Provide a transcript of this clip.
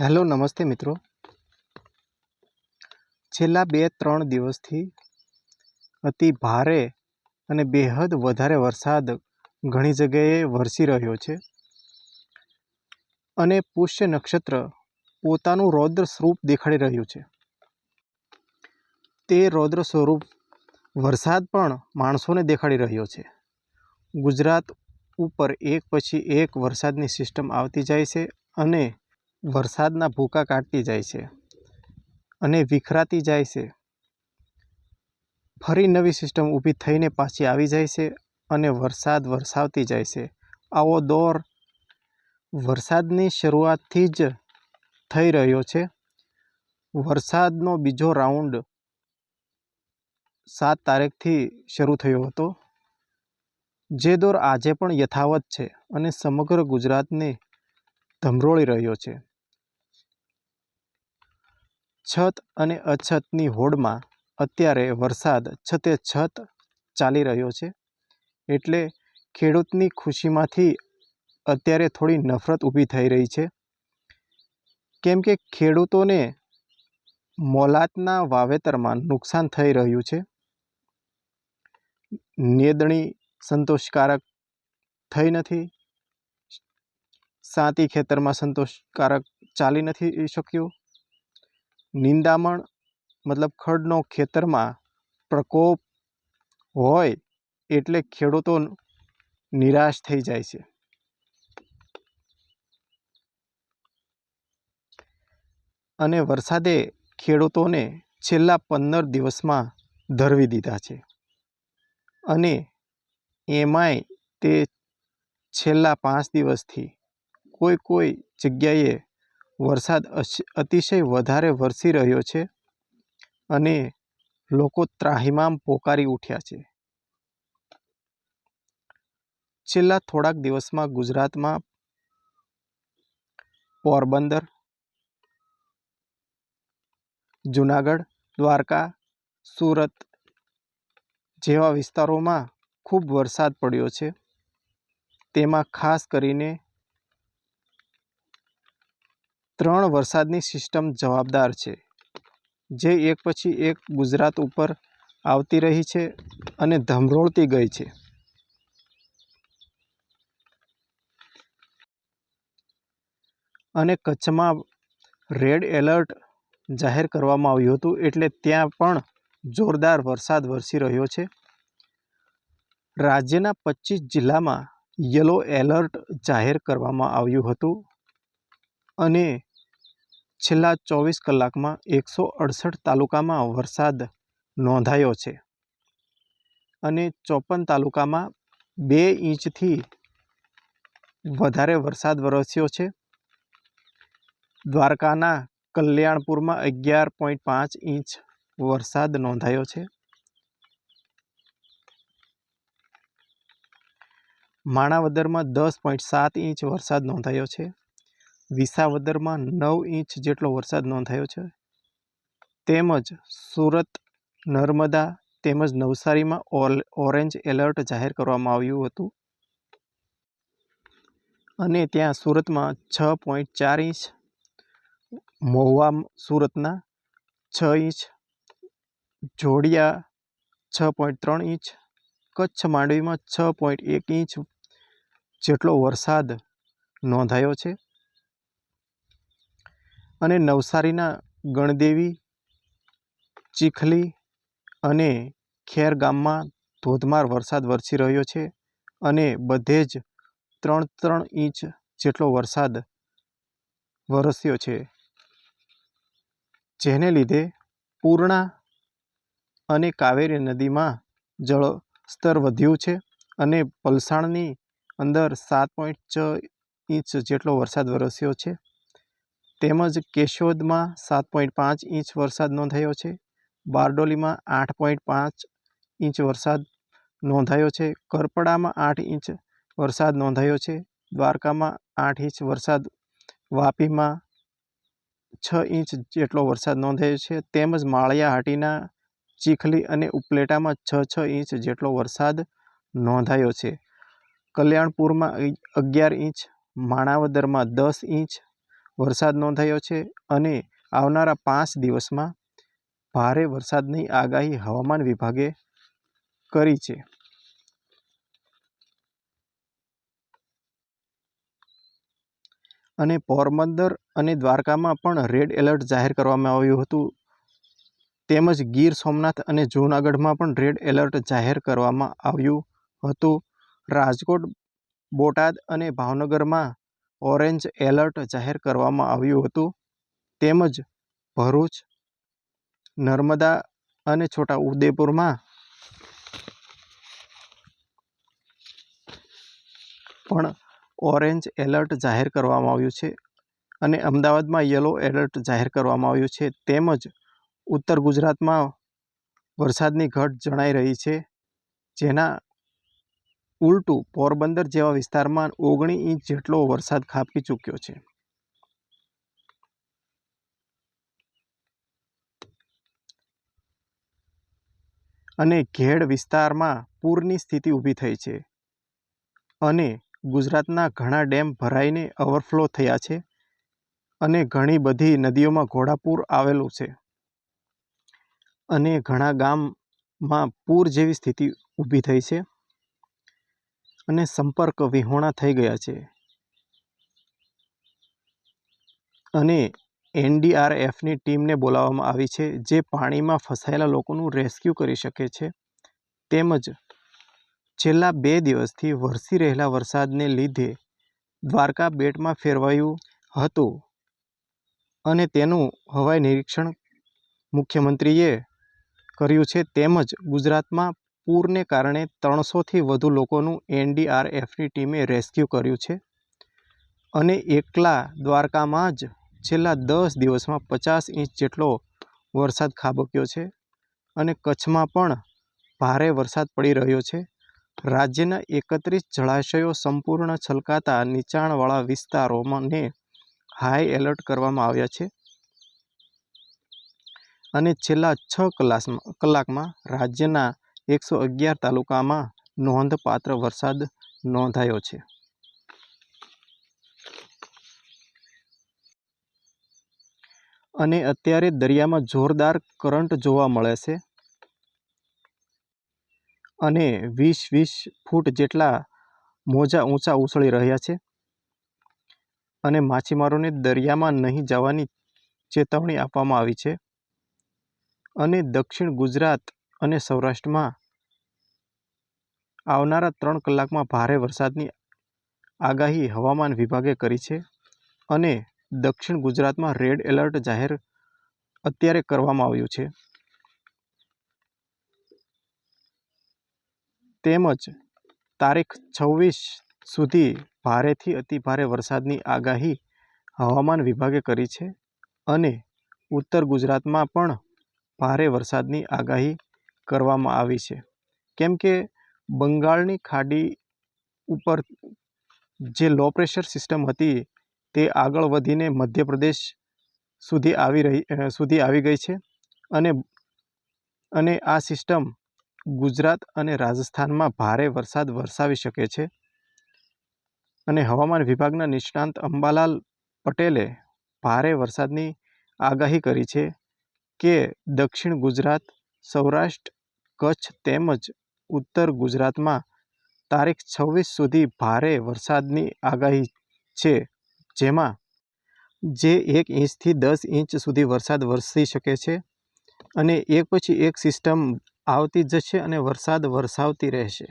Hello, નમસ્તે મિત્રો. છેલ્લા બે ત્રણ દિવસથી અતિ ભારે અને બેહદ વધારે વરસાદ ઘણી જગ્યાએ વરસી રહ્યો છે અને પુષ્ય નક્ષત્ર પોતાનું રૌદ્ર સ્વરૂપ દેખાડી રહ્યું છે. તે રૌદ્ર સ્વરૂપ વરસાદ પણ માણસોને દેખાડી રહ્યો છે. ગુજરાત ઉપર એક પછી એક વરસાદની સિસ્ટમ આવતી જાય છે અને વરસાદના ભૂકા કાઢતી જાય છે અને વિખરાતી જાય છે. ફરી નવી સિસ્ટમ ઊભી થઈને પાછી આવી જાય છે અને વરસાદ વરસાવતી જાય છે. આવો દોર વરસાદની શરૂઆતથી જ થઈ રહ્યો છે. વરસાદનો બીજો રાઉન્ડ સાત તારીખથી શરૂ થયો હતો. જે દોર આજે પણ યથાવત છે અને સમગ્ર ગુજરાતને ધમરોળી રહ્યો છે. છત અને અછતની હોડમાં અત્યારે વરસાદ છતે છત ચાલી રહ્યો છે. એટલે ખેડૂતની ખુશીમાંથી અત્યારે થોડી નફરત ઊભી થઈ રહી છે. કેમ કે ખેડૂતોને મોલાતના વાવેતરમાં નુકસાન થઈ રહ્યું છે. નેદણી સંતોષકારક થઈ નથી. સાતી ખેતરમાં સંતોષકારક ચાલી નથી શક્યું. નિંદામણ, મતલબ ખડનો ખેતરમાં પ્રકોપ હોય એટલે ખેડૂતો નિરાશ થઈ જાય છે. અને વરસાદે ખેડૂતોને છેલ્લા પંદર દિવસમાં ધરવી દીધા છે. અને એમાંય તે છેલ્લા પાંચ દિવસથી કોઈ કોઈ જગ્યાએ વરસાદ અતિશય વધારે વરસી રહ્યો છે અને લોકો ત્રાહિમામ પોકારી ઉઠ્યા છે. છેલ્લા થોડાક દિવસમાં ગુજરાતમાં પોરબંદર, જુનાગઢ, દ્વારકા, સુરત જેવા વિસ્તારોમાં ખૂબ વરસાદ પડ્યો છે. તેમાં ખાસ કરીને ત્રણ વરસાદની સિસ્ટમ જવાબદાર છે, જે એક પછી એક ગુજરાત ઉપર આવતી રહી છે અને ધમરોળતી ગઈ છે. અને કચ્છમાં રેડ એલર્ટ જાહેર કરવામાં આવ્યું હતું એટલે ત્યાં પણ જોરદાર વરસાદ વરસી રહ્યો છે. રાજ્યના પચીસ જિલ્લામાં યલો એલર્ટ જાહેર કરવામાં આવ્યું હતું અને છેલ્લા ચોવીસ કલાકમાં એકસો અડસઠ તાલુકામાં વરસાદ નોંધાયો છે. અને ચોપન તાલુકામાં બે ઇંચથી વધારે વરસાદ વરસ્યો છે. દ્વારકાના કલ્યાણપુરમાં અગિયાર પોઈન્ટ પાંચ ઇંચ વરસાદ નોંધાયો છે. માણાવદરમાં દસ પોઈન્ટ સાત ઇંચ વરસાદ નોંધાયો છે. વિસાવદરમાં નવ ઇંચ જેટલો વરસાદ નોંધાયો છે. તેમજ સુરત, નર્મદા તેમજ નવસારીમાં ઓલ, ઓરેન્જ એલર્ટ જાહેર કરવામાં આવ્યું હતું. અને ત્યાં સુરતમાં છ પોઈન્ટ ચાર ઇંચ મહુવા સુરતના છ ઇંચ, જોડિયા છ પોઈન્ટ ત્રણ ઇંચ, કચ્છ માંડવીમાં છ પોઈન્ટ એક ઇંચ જેટલો વરસાદ નોંધાયો છે. અને નવસારીના ગણદેવી, ચીખલી અને ખેર ગામમાં ધોધમાર વરસાદ વરસી રહ્યો છે અને બધે જ ત્રણ ત્રણ ઇંચ જેટલો વરસાદ વરસ્યો છે, જેને લીધે પૂર્ણા અને કાવેરી નદીમાં જળસ્તર વધ્યું છે અને પલસાણની અંદર સાત પોઈન્ટ છ ઇંચ જેટલો વરસાદ વરસ્યો છે. તેમજ કેશોદમાં સાત પોઈન્ટ પાંચ ઇંચ વરસાદ નોંધાયો છે. બારડોલીમાં આઠ પોઈન્ટ પાંચ ઇંચ વરસાદ નોંધાયો છે. કરપડામાં આઠ ઇંચ વરસાદ નોંધાયો છે. દ્વારકામાં આઠ ઇંચ વરસાદ, વાપીમાં છ ઇંચ જેટલો વરસાદ નોંધાયો છે. તેમજ માળિયાહાટીના ચીખલી અને ઉપલેટામાં છ છ ઇંચ જેટલો વરસાદ નોંધાયો છે. કલ્યાણપુરમાં અગિયાર ઇંચ, માણાવદરમાં દસ ઇંચ વરસાદ નોંધાયો છે અને આવનારા પાંચ દિવસમાં ભારે વરસાદની આગાહી હવામાન વિભાગે કરી છે. અને પોરબંદર અને દ્વારકામાં પણ રેડ એલર્ટ જાહેર કરવામાં આવ્યું હતું. તેમજ ગીર સોમનાથ અને જૂનાગઢમાં પણ રેડ એલર્ટ જાહેર કરવામાં આવ્યું હતું. રાજકોટ, બોટાદ અને ભાવનગરમાં ઓરેન્જ એલર્ટ જાહેર કરવામાં આવ્યું હતું. તેમજ ભરૂચ, નર્મદા અને છોટા ઉદેપુરમાં પણ ઓરેન્જ એલર્ટ જાહેર કરવામાં આવ્યું છે અને અમદાવાદમાં યલો એલર્ટ જાહેર કરવામાં આવ્યું છે. તેમજ ઉત્તર ગુજરાતમાં વરસાદની ઘટ જણાઈ રહી છે, જેના ઉલટું પોરબંદર જેવા વિસ્તારમાં ઓગણી ઇંચ જેટલો વરસાદ ખાબકી ચૂક્યો છે. અને ઘેડ વિસ્તારમાં પૂરની સ્થિતિ ઊભી થઈ છે. અને ગુજરાતના ઘણા ડેમ ભરાઈને ઓવરફ્લો થયા છે અને ઘણી બધી નદીઓમાં ઘોડાપૂર આવેલું છે. અને ઘણા ગામમાં પૂર જેવી સ્થિતિ ઊભી થઈ છે. અને સંપર્ક વિહોણા થઈ ગયા છે. અને એનડીઆરએફની ટીમને બોલાવવામાં આવી છે, જે પાણીમાં ફસાયેલા લોકોનું રેસ્ક્યુ કરી શકે છે. તેમજ છેલ્લા બે દિવસથી વરસી રહેલા વરસાદને લીધે દ્વારકા બેટમાં ફેરવાયું હતું અને તેનું હવાઈ નિરીક્ષણ મુખ્યમંત્રીએ કર્યું છે. તેમજ ગુજરાતમાં પૂરને કારણે ત્રણસોથી વધુ લોકોનું એનડીઆરએફની ટીમે રેસ્ક્યુ કર્યું છે. અને એકલા દ્વારકામાં જ છેલ્લા દસ દિવસમાં પચાસ ઇંચ જેટલો વરસાદ ખાબક્યો છે અને કચ્છમાં પણ ભારે વરસાદ પડી રહ્યો છે. રાજ્યના એકત્રીસ જળાશયો સંપૂર્ણ છલકાતા નીચાણવાળા વિસ્તારોમાંને હાઈ એલર્ટ કરવામાં આવ્યા છે. અને છેલ્લા છ કલાકમાં કલાકમાં રાજ્યના એકસો અગિયાર તાલુકામાં નોંધપાત્ર વરસાદ નોંધાયો છે. અને અત્યારે દરિયામાં જોરદાર કરંટ જોવા મળે છે. અને વીસ વીસ ફૂટ જેટલા મોજા ઊંચા ઉછળી રહ્યા છે. અને માછીમારોને દરિયામાં નહીં જવાની ચેતવણી આપવામાં આવી છે. અને દક્ષિણ ગુજરાત અને સૌરાષ્ટ્રમાં આવનારા ત્રણ કલાકમાં ભારે વરસાદની આગાહી હવામાન વિભાગે કરી છે અને દક્ષિણ ગુજરાતમાં રેડ એલર્ટ જાહેર અત્યારે કરવામાં આવ્યું છે. તેમજ તારીખ છવ્વીસ સુધી ભારેથી અતિભારે વરસાદની આગાહી હવામાન વિભાગે કરી છે અને ઉત્તર ગુજરાતમાં પણ ભારે વરસાદની આગાહી કરવામાં આવી છે. કેમ કે બંગાળની ખાડી ઉપર જે લો પ્રેશર સિસ્ટમ હતી તે આગળ વધીને મધ્યપ્રદેશ સુધી આવી રહી સુધી આવી ગઈ છે અને અને આ સિસ્ટમ ગુજરાત અને રાજસ્થાનમાં ભારે વરસાદ વરસાવી શકે છે. અને હવામાન વિભાગના નિષ્ણાંત અંબાલાલ પટેલે ભારે વરસાદની આગાહી કરી છે કે દક્ષિણ ગુજરાત, સૌરાષ્ટ્ર કચ્છ તેમજ ઉત્તર ગુજરાતમાં તારીખ છવ્વીસ સુધી ભારે વરસાદની આગાહી છે, જેમાં જે એક ઇંચથી દસ ઇંચ સુધી વરસાદ વરસી શકે છે અને એક પછી એક સિસ્ટમ આવતી જશે અને વરસાદ વરસાવતી રહેશે.